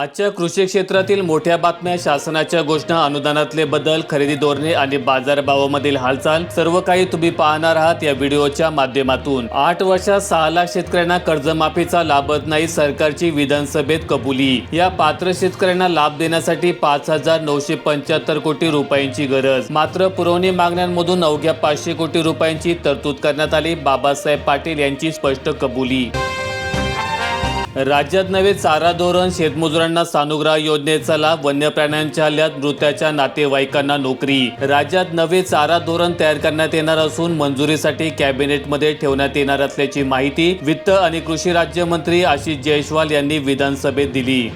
आजच्या कृषी क्षेत्रातील मोठ्या बातम्या शासनाच्या घोषणा अनुदानातले बदल खरेदी धोरणे आणि बाजारभावामधील हालचाल सर्व काही तुम्ही पाहणार आहात या व्हिडिओच्या माध्यमातून. आठ वर्षात सहा लाख शेतकऱ्यांना कर्जमाफीचा लाभत नाही सरकारची विधानसभेत कबुली. या पात्र शेतकऱ्यांना लाभ देण्यासाठी पाच हजार नऊशे पंच्याहत्तर कोटी रुपयांची गरज. मात्र पुरवणी मागण्यांमधून अवघ्या पाचशे कोटी रुपयांची तरतूद करण्यात आली बाबासाहेब पाटील यांची स्पष्ट कबुली. राज्यात नवे चारा धोरण शेतमजुरांना सानुग्रह योजनेचा लाभ वन्य प्राण्यांच्या हल्ल्यात मृत्याच्या नातेवाईकांना नोकरी. राज्यात नवे चारा धोरण तयार करण्यात येणार असून मंजुरीसाठी कॅबिनेटमध्ये ठेवण्यात येणार असल्याची माहिती वित्त आणि कृषी राज्यमंत्री आशिष जयस्वाल यांनी विधानसभेत दिली.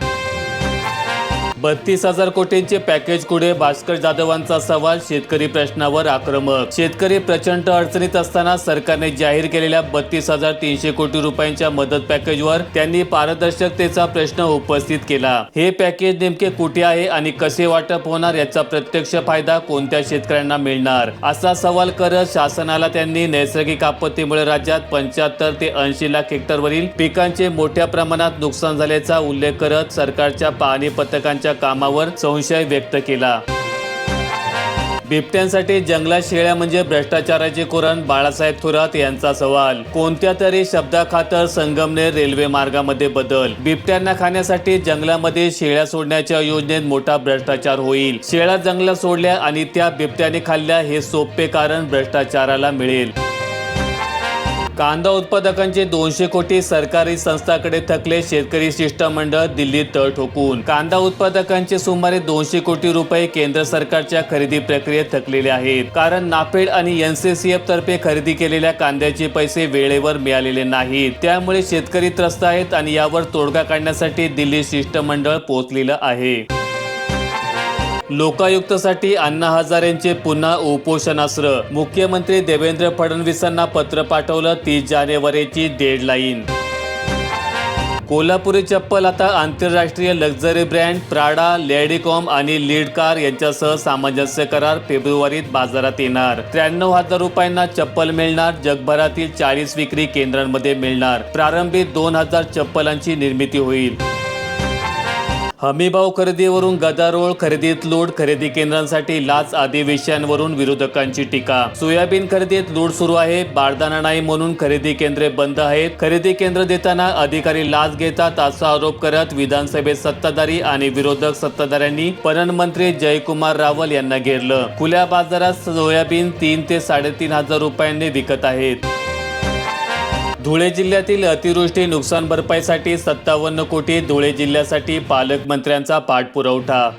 बत्तीस हजार कोटींचे पॅकेज कुठे भास्कर जाधवांचा सवाल शेतकरी प्रश्नावर आक्रमक. शेतकरी प्रचंड अडचणीत असताना सरकारने जाहीर केलेल्या बत्तीस हजार तीनशे कोटी रुपयांच्या मदत पॅकेजवर त्यांनी पारदर्शकतेचा प्रश्न उपस्थित केला. हे पॅकेज नेमके कुठे आहे आणि कसे वाटप होणार याचा प्रत्यक्ष फायदा कोणत्या शेतकऱ्यांना मिळणार? असा सवाल करत शासनाला त्यांनी नैसर्गिक आपत्तीमुळे राज्यात पंच्याहत्तर ते ऐंशी लाख हेक्टरवरील पिकांचे मोठ्या प्रमाणात नुकसान झाल्याचा उल्लेख करत सरकारच्या पाहणी पथकांच्या कामावर संशय व्यक्त केला. बिबट्यांसाठी जंगलात शेळ्या म्हणजे भ्रष्टाचाराचे कुरण बाळासाहेब थोरात यांचा सवाल. कोणत्या तरी शब्दाखातर संगमनेर रेल्वे मार्गामध्ये बदल. बिबट्यांना खाण्यासाठी जंगलामध्ये शेळ्या सोडण्याच्या योजनेत मोठा भ्रष्टाचार होईल. शेळ्या जंगलात सोडल्या आणि त्या बिबट्याने खाल्ल्या हे सोपे कारण भ्रष्टाचाराला मिळेल. कांदा उत्पादकांचे दोनशे कोटी सरकारी संस्थाकडे थकले शेतकरी शिष्टमंडळ दिल्लीत तळ ठोकून. कांदा उत्पादकांचे सुमारे दोनशे कोटी रुपये केंद्र सरकारच्या खरेदी प्रक्रियेत थकलेले आहेत. कारण नाफेड आणि एनसीसीएफ तर्फे खरेदी केलेल्या कांद्याचे पैसे वेळेवर मिळालेले नाहीत. त्यामुळे शेतकरी त्रस्त आहेत आणि यावर तोडगा काढण्यासाठी दिल्ली शिष्टमंडळ पोहोचलेलं आहे. लोकायुक्तसाठी अण्णा हजारेंचे पुन्हा उपोषणास्त्र. मुख्यमंत्री देवेंद्र फडणवीसांना पत्र पाठवलं तीस जानेवारीची डेडलाईन. कोल्हापुरी चप्पल आता आंतरराष्ट्रीय लक्झरी ब्रँड प्राडा लेडीकॉम आणि लीड कार यांच्यासह सामंजस्य करार फेब्रुवारीत बाजारात येणार. त्र्याण्णव हजार रुपयांना चप्पल मिळणार जगभरातील चाळीस विक्री केंद्रांमध्ये मिळणार. प्रारंभी दोन हजार चप्पलांची निर्मिती होईल. हमीभाव खरेदीवरून गदारोळ खरेदीत लूट खरेदी केंद्रांसाठी लाच आदी विषयांवरून विरोधकांची टीका. सोयाबीन खरेदीत लूट सुरू आहे बारदाना नाही म्हणून खरेदी केंद्रे बंद आहेत. खरेदी केंद्र देताना अधिकारी लाच घेतात असा आरोप करत विधानसभेत सत्ताधारी आणि विरोधक सत्ताधाऱ्यांनी पणन मंत्री जयकुमार रावल यांना घेरलं. खुल्या बाजारात सोयाबीन तीन ते साडेतीन हजार रुपयांनी विकत आहेत. धुळे जिल्ह्यातील अतिवृष्टी नुकसान भरपाईसाठी सत्तावन्न कोटी धुळे जिल्ह्यासाठी पालकमंत्र्यांचा पाठपुरवठा.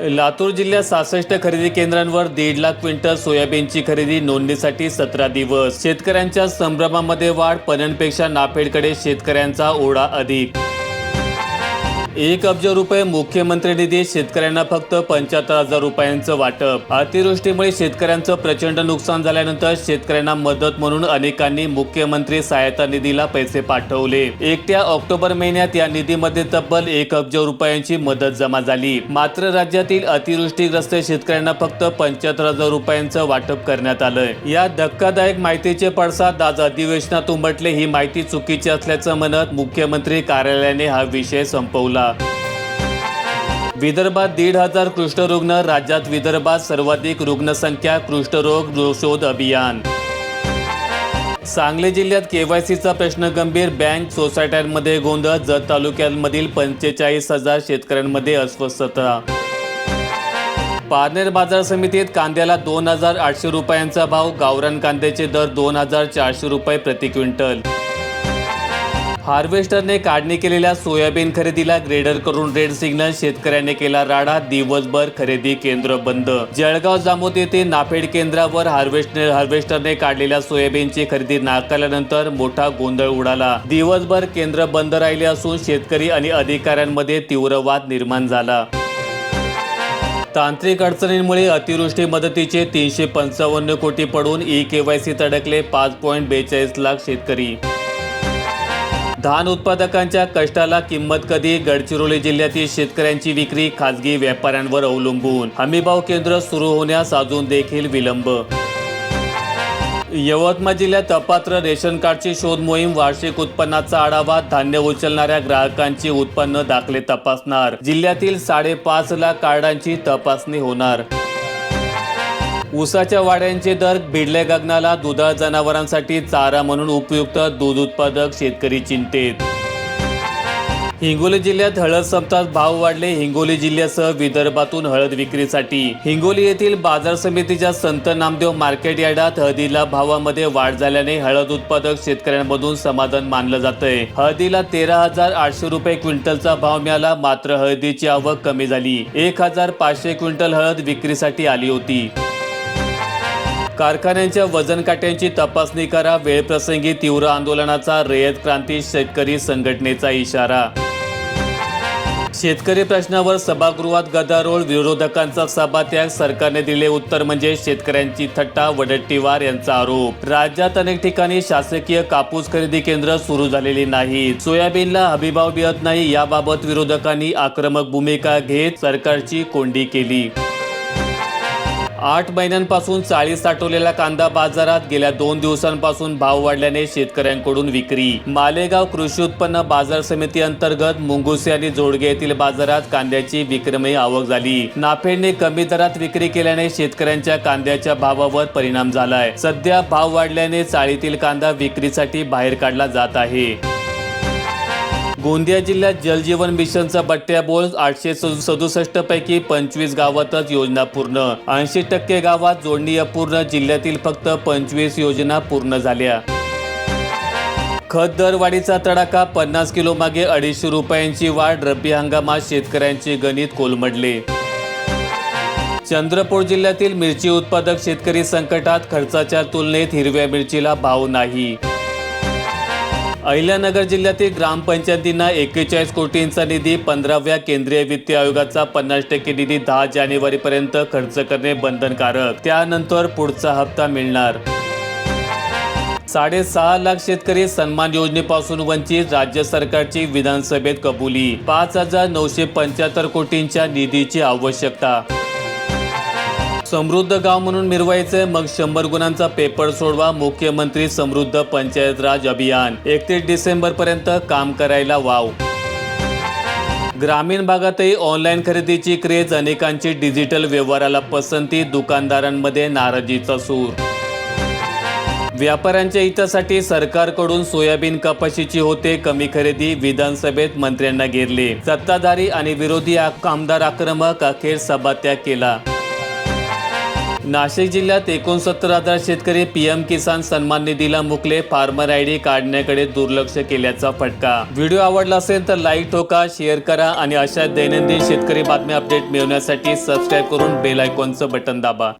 लातूर जिल्ह्यात सहासष्ट खरेदी केंद्रांवर दीड लाख क्विंटल सोयाबीनची खरेदी नोंदणीसाठी सतरा दिवस. शेतकऱ्यांच्या संभ्रमामध्ये वाढ पणनपेक्षा नाफेडकडे शेतकऱ्यांचा ओढा अधिक. एक अब्ज रुपये मुख्यमंत्री निधी शेतकऱ्यांना फक्त पंच्याहत्तर हजार रुपयांचं वाटप. अतिवृष्टीमुळे शेतकऱ्यांचं प्रचंड नुकसान झाल्यानंतर शेतकऱ्यांना मदत म्हणून अनेकांनी मुख्यमंत्री सहायता निधीला पैसे पाठवले. एकट्या ऑक्टोबर महिन्यात या निधीमध्ये तब्बल एक अब्ज रुपयांची मदत जमा झाली. मात्र राज्यातील अतिवृष्टीग्रस्त शेतकऱ्यांना फक्त पंच्याहत्तर हजार रुपयांचं वाटप करण्यात आलं या धक्कादायक माहितीचे पडसाद आज अधिवेशनात उमटले ही माहिती चुकीची असल्याचं म्हणत मुख्यमंत्री कार्यालयाने हा विषय संपवला. विदर्भात दीड हजार कृष्णरुग्ण राज्यात विदर्भात सर्वाधिक रुग्णसंख्या कुष्ठरोग शोध अभियान. सांगली जिल्ह्यात केवायसीचा प्रश्न गंभीर बँक सोसायट्यांमध्ये गोंधळ जत तालुक्यांमधील पंचेचाळीस हजार शेतकऱ्यांमध्ये अस्वस्थता. पारनेर बाजार समितीत कांद्याला दोन हजार आठशे रुपयांचा भाव गावरान कांद्याचे दर दोन हजार चारशे रुपये प्रति क्विंटल. हार्वेस्टरने काढणी केलेल्या सोयाबीन खरेदीला ग्रेडर करून रेड सिग्नल शेतकऱ्याने केला राडा दिवसभर खरेदी केंद्र बंद. जळगाव जामोद येथे नाफेड केंद्रावर हार्वेस्टर हार्वेस्टरने काढलेल्या सोयाबीनची खरेदी नाकारल्यानंतर मोठा गोंधळ उडाला. दिवसभर केंद्र बंद राहिले असून शेतकरी आणि अधिकाऱ्यांमध्ये तीव्र वाद निर्माण झाला. तांत्रिक अडचणींमुळे अतिवृष्टी मदतीचे तीनशे पंचावन्न कोटी पडून ई केवायसीत अडकले पाच पॉईंट बेचाळीस लाख शेतकरी. धान उत्पादकांच्या कष्टाला किंमत कधी गडचिरोली जिल्ह्यातील शेतकऱ्यांची विक्री खासगी व्यापाऱ्यांवर अवलंबून. हमीभाव केंद्र सुरू होण्यास अजून देखील विलंब. यवतमाळ जिल्ह्यात अपात्र रेशन कार्डची शोध मोहीम वार्षिक उत्पन्नाचा आढावा धान्य उचलणाऱ्या ग्राहकांची उत्पन्न दाखले तपासणार. जिल्ह्यातील साडेपाच लाख कार्डांची तपासणी होणार. ऊसाच्या वाड्यांचे दर भिडल्या गगनाला दुधाळ जनावरांसाठी चारा म्हणून उपयुक्त दूध उत्पादक शेतकरी चिंतेत. हिंगोली जिल्ह्यात हळद सप्ताहात भाव वाढले हिंगोली जिल्ह्यासह विदर्भातून हळद विक्रीसाठी. हिंगोली येथील बाजार समितीच्या संत नामदेव मार्केट यार्डात हळदीला भावामध्ये वाढ झाल्याने हळद उत्पादक शेतकऱ्यांमधून समाधान मानलं जातंय. हळदीला तेरा हजार आठशे रुपये क्विंटलचा भाव मिळाला मात्र हळदीची आवक कमी झाली. एक हजार पाचशे क्विंटल हळद विक्रीसाठी आली होती. कारखान्यांच्या वजन काट्यांची तपासणी करा. वेळप्रसंगी तीव्र आंदोलनाचा रयत क्रांती शेतकरी संघटनेचा इशारा. शेतकरी प्रश्नावर सभागृहात गदारोळ. विरोधकांचा सभात्याग. सरकारने दिले उत्तर म्हणजे शेतकऱ्यांची थट्टा वडट्टीवार यांचा आरोप. राज्यात अनेक ठिकाणी शासकीय कापूस खरेदी केंद्र सुरू झालेली नाही सोयाबीनला हमीभाव मिळत नाही. याबाबत विरोधकांनी आक्रमक भूमिका घेत सरकारची कोंडी केली. आठ महिन्यांपासून चाळीस साठवलेला कांदा बाजारात गेल्या दोन दिवसांपासून भाव वाढल्याने शेतकऱ्यांकडून विक्री. मालेगाव कृषी उत्पन्न बाजार समिती अंतर्गत मुंगुसे आणि जोडगे येथील बाजारात कांद्याची विक्रमी आवक झाली. नाफेडने कमी दरात विक्री केल्याने शेतकऱ्यांच्या कांद्याच्या भावावर परिणाम झालाय. सध्या भाव वाढल्याने चाळीतील कांदा विक्रीसाठी बाहेर काढला जात आहे. गोंदिया जिल्ह्यात जलजीवन मिशनचा बट्ट्याबोळ आठशे सदुसष्ट पैकी पंचवीस गावातच योजना पूर्ण. ऐंशी टक्के गावात जोडणी अपूर्ण जिल्ह्यातील फक्त पंचवीस योजना पूर्ण झाल्या. खत दरवाढीचा तडाखा पन्नास किलो मागे अडीचशे रुपयांची वाढ रब्बी हंगामात शेतकऱ्यांचे गणित कोलमडले. चंद्रपूर जिल्ह्यातील मिरची उत्पादक शेतकरी संकटात खर्चाच्या तुलनेत हिरव्या मिरचीला भाव नाही. अहिल्यानगर जिल्ह्यातील ग्रामपंचायतींना एक्केचाळीस कोटींचा निधी पंधराव्या केंद्रीय वित्त आयोगाचा पन्नास टक्के निधी दहा जानेवारीपर्यंत खर्च करणे बंधनकारक. त्यानंतर पुढचा हप्ता मिळणार. साडेसहा लाख शेतकरी सन्मान योजनेपासून वंचित राज्य सरकारची विधानसभेत कबुली. पाच हजार नऊशे पंच्याहत्तर कोटींच्या निधीची आवश्यकता समृद्ध गाव म्हणून मिरवायचंय मग शंभर गुणांचा पेपर सोडवा मुख्यमंत्री समृद्ध पंचायत राज अभियान. एकतीस डिसेंबर पर्यंत काम करायला वाव. ग्रामीण भागातही ऑनलाईन खरेदीची क्रेज अनेकांची डिजिटल व्यवहाराला पसंती दुकानदारांमध्ये नाराजीचा सूर. व्यापाऱ्यांच्या हितासाठी सरकारकडून सोयाबीन कपाशीची होते कमी खरेदी विधानसभेत मंत्र्यांना घेरले. सत्ताधारी आणि विरोधी आमदार आक्रमक अखेर सभात्याग केला. नाशिक जिल्ह्यात एकोणसत्तर हजार शेतकरी पीएम किसान सन्मान निधीला मुकले. फार्मर आय डी काढण्याकडे दुर्लक्ष केल्याचा फटका. व्हिडिओ आवडला असेल तर लाईक ठोका शेअर करा आणि अशा दैनंदिन शेतकरी बातम्या अपडेट मिळवण्यासाठी सबस्क्राईब करून बेल आयकॉनचं बटन दाबा.